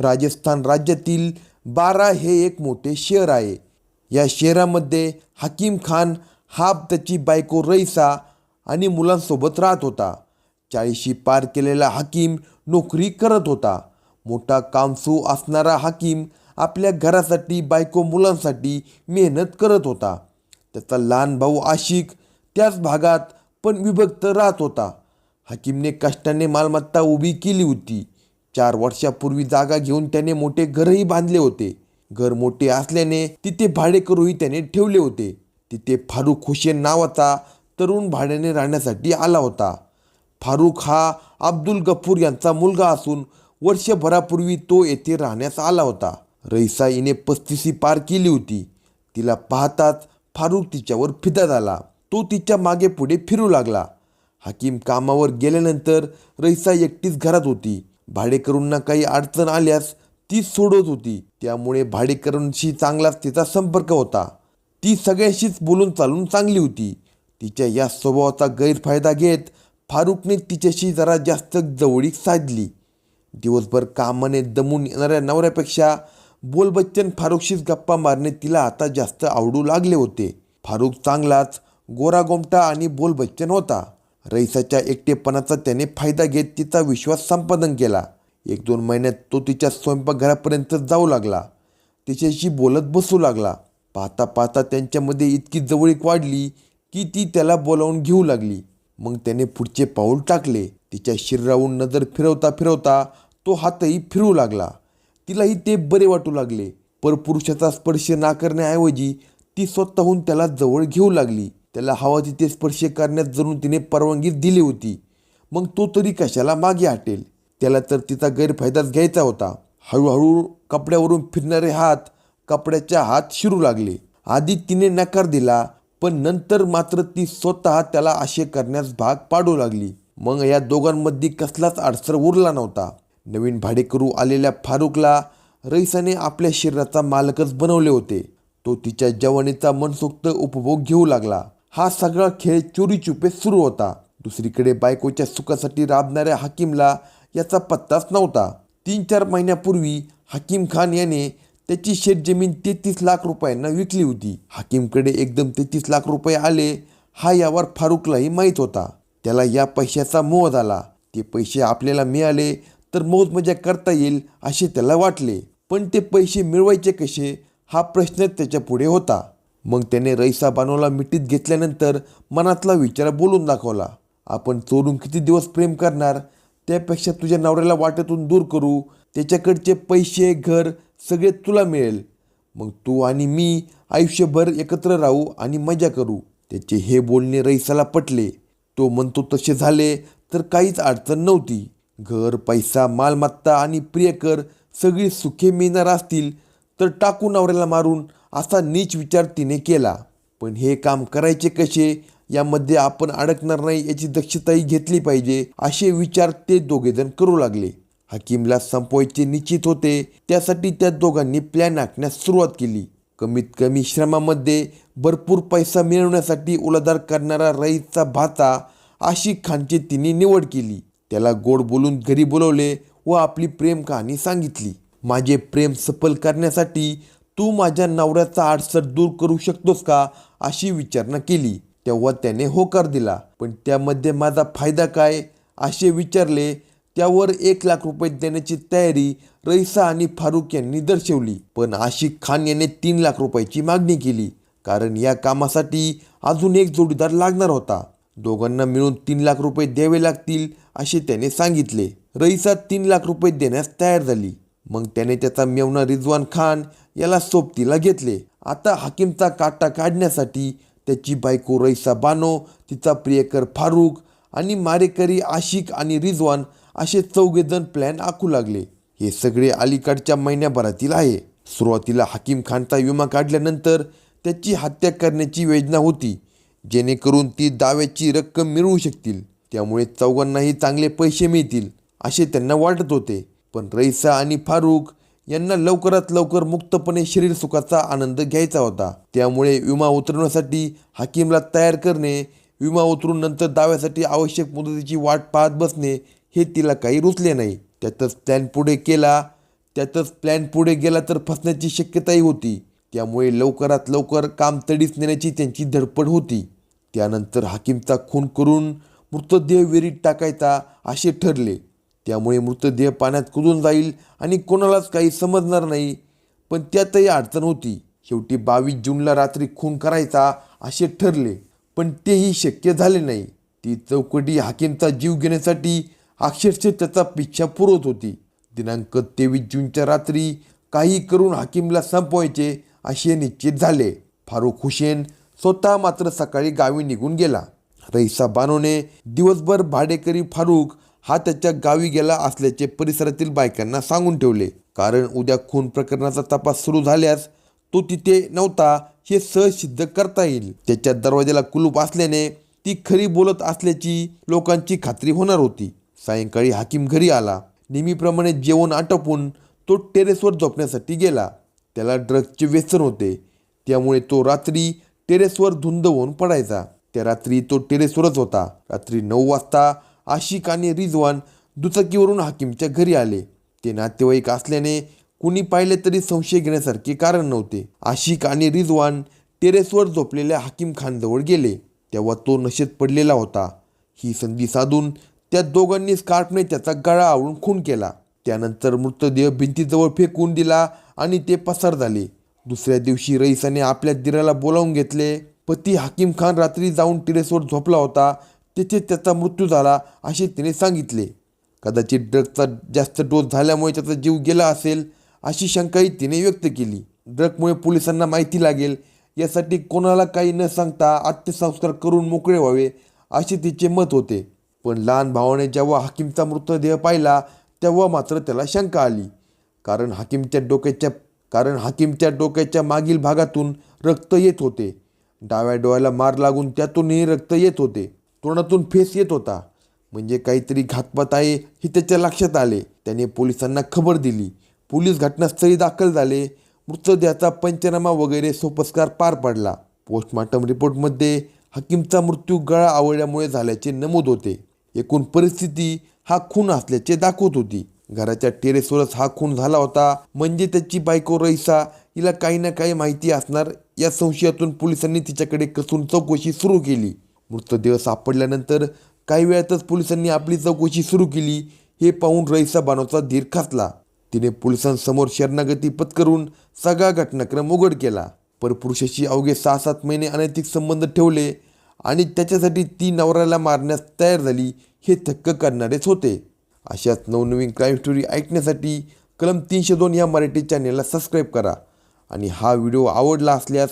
राजस्थान राज्यातील बारा हे एक मोठे शहर आहे. या शहरामध्ये हकीम खान हा त्याची बायको रईसा आणि मुलांसोबत राहत होता. चाळीशी पार केलेला हकीम नोकरी करत होता. मोठा कामसू असणारा हकीम आपल्या घरासाठी बायको मुलांसाठी मेहनत करत होता. त्याचा लहान भाऊ आशिक त्याच भागात पण विभक्त राहत होता. हकीमने कष्टाने मालमत्ता उभी केली होती. चार वर्षापूर्वी जागा घेऊन त्याने मोठे घरही बांधले होते. घर मोठे असल्याने तिथे भाडेकरूही त्याने ठेवले होते. तिथे फारुख हुसेन नावाचा तरुण भाड्याने राहण्यासाठी आला होता. फारुख हा अब्दुल गफूर यांचा मुलगा असून वर्षभरापूर्वी तो येथे राहण्यास आला होता. रईसा हिने पस्तीसी पार केली होती. तिला पाहताच फारुख तिच्यावर फिदा झाला. तो तिच्यामागे पुढे फिरू लागला. हकीम कामावर गेल्यानंतर रईसा एकटीच घरात होती. भाडेकरूंना काही अडचण आल्यास ती सोडवत होती. त्यामुळे भाडेकरूंशी चांगलाच तिचा संपर्क होता. ती सगळ्यांशीच बोलून चालून चांगली होती. तिच्या या स्वभावाचा गैरफायदा घेत फारुकने तिच्याशी जरा जास्त जवळीक साधली. दिवसभर कामाने दमून येणाऱ्या नवऱ्यापेक्षा बोलबच्चन फारुखशीच गप्पा मारणे तिला आता जास्त आवडू लागले होते. फारुक चांगलाच गोरागोमटा आणि बोलबच्चन होता. रईसाच्या एकटेपणाचा त्याने फायदा घेत तिचा विश्वास संपादन केला. एक दोन महिन्यात तो तिच्या स्वयंपाकघरापर्यंत जाऊ लागला. तिच्याशी बोलत बसू लागला. पाहता पाहता त्यांच्यामध्ये इतकी जवळीक वाढली की ती त्याला बोलावून घेऊ लागली. मग त्याने पुढचे पाऊल टाकले. तिच्या शरीरावरून नजर फिरवता फिरवता तो हातही फिरू लागला. तिलाही ते बरे वाटू लागले. परपुरुषाचा स्पर्श नाकारण्याऐवजी ती स्वतःहून त्याला जवळ घेऊ लागली. त्याला हवा तिथे स्पर्श करण्यात जणू तिने परवानगी दिली होती. मग तो तरी कशाला मागे हटेल? त्याला तर तिचा गैरफायदाच घ्यायचा होता. हळूहळू कपड्यावरून फिरणारे हात कपड्याच्या हात शिरू लागले. आधी तिने नकार दिला पण नंतर मात्र ती स्वतः त्याला असे करण्यास भाग पाडू लागली. मग या दोघांमध्ये कसलाच अडसर उरला नव्हता. नवीन भाडेकरू आलेल्या फारुखला रईसाने आपल्या शरीराचा मालकच बनवले होते. तो तिच्या जवानीचा मनसोक्त उपभोग घेऊ लागला. हा सगळा खेळ चोरीचुपे सुरू होता. दुसरीकडे बायकोच्या सुखासाठी राबणाऱ्या हकीमला याचा पत्ताच नव्हता. तीन चार महिन्यापूर्वी हकीम खान याने त्याची शेतजमीन तेहतीस लाख रुपयांना विकली होती. हकीमकडे एकदम तेहतीस लाख रुपये आले हा यावर फारुकलाही माहीत होता. त्याला या पैशाचा मोह झाला. ते पैसे आपल्याला मिळाले तर मौज मजा करता येईल असे त्याला वाटले. पण ते पैसे मिळवायचे कसे? हा प्रश्न त्याच्या पुढे होता. मग त्याने रईसा बानोला मिठीत घेतल्यानंतर मनातला विचार बोलून दाखवला आपण चोरून किती दिवस प्रेम करणार? त्यापेक्षा तुझ्या नवऱ्याला वाटेतून दूर करू. त्याच्याकडचे पैसे घर सगळे तुला मिळेल. मग तू आणि मी आयुष्यभर एकत्र राहू आणि मजा करू. त्याचे हे बोलणे रईसाला पटले. तो म्हणतो तसे झाले तर काहीच अडचण नव्हती. घर पैसा मालमत्ता आणि प्रियकर सगळी सुखे मिळणार असतील. तर टाकू नवऱ्याला मारून असा नीच विचार तिने केला. पण हे काम करायचे कसे? यामध्ये आपण अडकणार नाही याची दक्षताही घेतली पाहिजे असे विचार ते दोघेजण करू लागले. हकीमला संपवायचे निश्चित होते. त्यासाठी त्या दोघांनी प्लॅन आखण्यास सुरुवात केली. कमीत कमी श्रमामध्ये भरपूर पैसा मिळवण्यासाठी उलादार करणारा रईसचा भाता आशिक खानची तिने निवड केली. त्याला गोड बोलून घरी बोलवले व आपली प्रेम कहाणी सांगितली. माझे प्रेम सफल करण्यासाठी तू माझ्या नवऱ्याचा आडसर दूर करू शकतोस का? अशी विचारणा केली. तेव्हा त्याने होकार दिला. पण त्यामध्ये माझा फायदा काय? असे विचारले. त्यावर एक लाख रुपये देण्याची तयारी रईसा आणि फारुख यांनी दर्शवली. पण आशिक खान याने तीन लाख रुपयाची मागणी केली. कारण या कामासाठी अजून एक जोडीदार लागणार होता. दोघांना मिळून तीन लाख रुपये द्यावे लागतील असे त्याने सांगितले. रईसा तीन लाख रुपये देण्यास तयार झाली. मग त्याने त्याचा मेवना रिजवान खान याला सोबतीला घेतले. आता हकीमचा काटा काढण्यासाठी त्याची बायको रईसा बानो तिचा प्रियकर फारूक आणि मारेकरी आशिक आणि रिजवान असे चौघेजण प्लॅन आखू लागले. हे सगळे अलीकडच्या महिन्याभरातील आहे. सुरुवातीला हकीम खानचा विमा काढल्यानंतर त्याची हत्या करण्याची योजना होती जेणेकरून ती दाव्याची रक्कम मिळवू शकतील. त्यामुळे चौघांनाही चांगले पैसे मिळतील असे त्यांना वाटत होते. पण रईसा आणि फारूक यांना लवकरात लवकर मुक्तपणे शरीर सुखाचा आनंद घ्यायचा होता. त्यामुळे विमा उतरवण्यासाठी हकीमला तयार करणे विमा उतरून नंतर दाव्यासाठी आवश्यक मुदतीची वाट पाहत बसणे हे तिला काही रुचले नाही. त्यातच प्लॅन पुढे केला त्यातच प्लॅन पुढे गेला तर फसण्याची शक्यताही होती. त्यामुळे लवकरात लवकर काम तडीच नेण्याची त्यांची धडपड होती. त्यानंतर हाकीमचा खून करून मृतदेह विहिरीत टाकायचा असे ठरले. त्यामुळे मृतदेह पाण्यात कुजून जाईल आणि कोणालाच काही समजणार नाही. पण त्यातही अडचण होती. शेवटी बावीस जूनला रात्री खून करायचा असे ठरले. पण तेही शक्य झाले नाही. ती चौकटी हाकीमचा जीव घेण्यासाठी अक्षरशः त्याचा पिच्छा पुरवत होती. दिनांक तेवीस जूनच्या रात्री काही करून हाकीमला संपवायचे असे निश्चित झाले. फारुख हुसेन स्वतः मात्र सकाळी गावी निघून गेला. रईसा बानोने दिवसभर भाडेकरी फारुख हा त्याच्या गावी गेला असल्याचे परिसरातील बायकांना सांगून ठेवले. कारण उद्या खून प्रकरणाचा तपास सुरू झाल्यास तो तिथे नव्हता हे सहज सिद्ध करता येईल. त्याच्या दरवाजाला कुलूप असल्याने ती खरी बोलत असल्याची लोकांची खात्री होणार होती. सायंकाळी हाकीम घरी आला. नेहमीप्रमाणे जेवण आटोपून तो टेरेसवर झोपण्यासाठी गेला. त्याला ड्रग्जचे व्यसन होते. त्यामुळे तो रात्री टेरेसवर धुंद होऊन पडायचा. त्या रात्री तो टेरेसवरच होता. रात्री नऊ वाजता आशिक आणि रिजवान दुचाकीवरून हाकीमच्या घरी आले. ते नातेवाईक असल्याने कुणी पाहिले तरी संशय घेण्यासारखे कारण नव्हते. आशिक आणि रिजवान टेरेसवर झोपलेल्या हाकीम खानजवळ गेले. तेव्हा तो नशेत पडलेला होता. ही संधी साधून त्या दोघांनी स्कार्फने त्याचा गळा आवळून खून केला. त्यानंतर मृतदेह भिंतीजवळ फेकून दिला आणि ते पसार झाले. दुसऱ्या दिवशी रईसाने आपल्या दिराला बोलावून घेतले. पती हाकीम खान रात्री जाऊन टेरेसवर झोपला होता. तिथे त्याचा मृत्यू झाला असे तिने सांगितले. कदाचित ड्रगचा जास्त डोस झाल्यामुळे त्याचा जीव गेला असेल अशी शंकाही तिने व्यक्त केली. ड्रगमुळे पोलिसांना माहिती लागेल यासाठी कोणाला काही न सांगता अंत्यसंस्कार करून मोकळे व्हावे असे तिचे मत होते. पण लहान भावाने जेव्हा हाकीमचा मृतदेह पाहिला तेव्हा मात्र त्याला शंका आली. कारण हाकीमच्या डोक्याच्या कारण हाकीमच्या डोक्याच्या मागील भागातून रक्त येत होते. डाव्या डोळ्याला मार लागून त्यातूनही रक्त येत होते. तोंडातून फेस येत होता. म्हणजे काहीतरी घातपात आहे हे त्याच्या लक्षात आले. त्याने पोलिसांना खबर दिली. पोलीस घटनास्थळी दाखल झाले. मृतदेहाचा पंचनामा वगैरे सोपस्कार पार पडला. पोस्टमार्टम रिपोर्टमध्ये हकीमचा मृत्यू गळा आवळल्यामुळे झाल्याचे नमूद होते. एकूण परिस्थिती हा खून असल्याचे दाखवत होती. घराच्या टेरेसवरच हा खून झाला होता. म्हणजे त्याची बायको रईसा हिला काही ना काही माहिती असणार या संशयातून पोलिसांनी तिच्याकडे कसून चौकशी सुरू केली. मृतदेह सापडल्यानंतर काही वेळातच पोलिसांनी आपली चौकशी सुरू केली. हे पाहून रईसा बानोचा धीर खासला. तिने पोलिसांसमोर शरणागती पत्करून सगळा घटनाक्रम उघड केला. परपुरुषाशी अवघे सहा सात महिने अनैतिक संबंध ठेवले आणि त्याच्यासाठी ती नवऱ्याला मारण्यास तयार झाली हे थक्क करणारेच होते. अशाच नवनवीन क्राईम स्टोरी ऐकण्यासाठी कलम तीनशे दोन या मराठी चॅनेलला सबस्क्राईब करा आणि हा व्हिडिओ आवडला असल्यास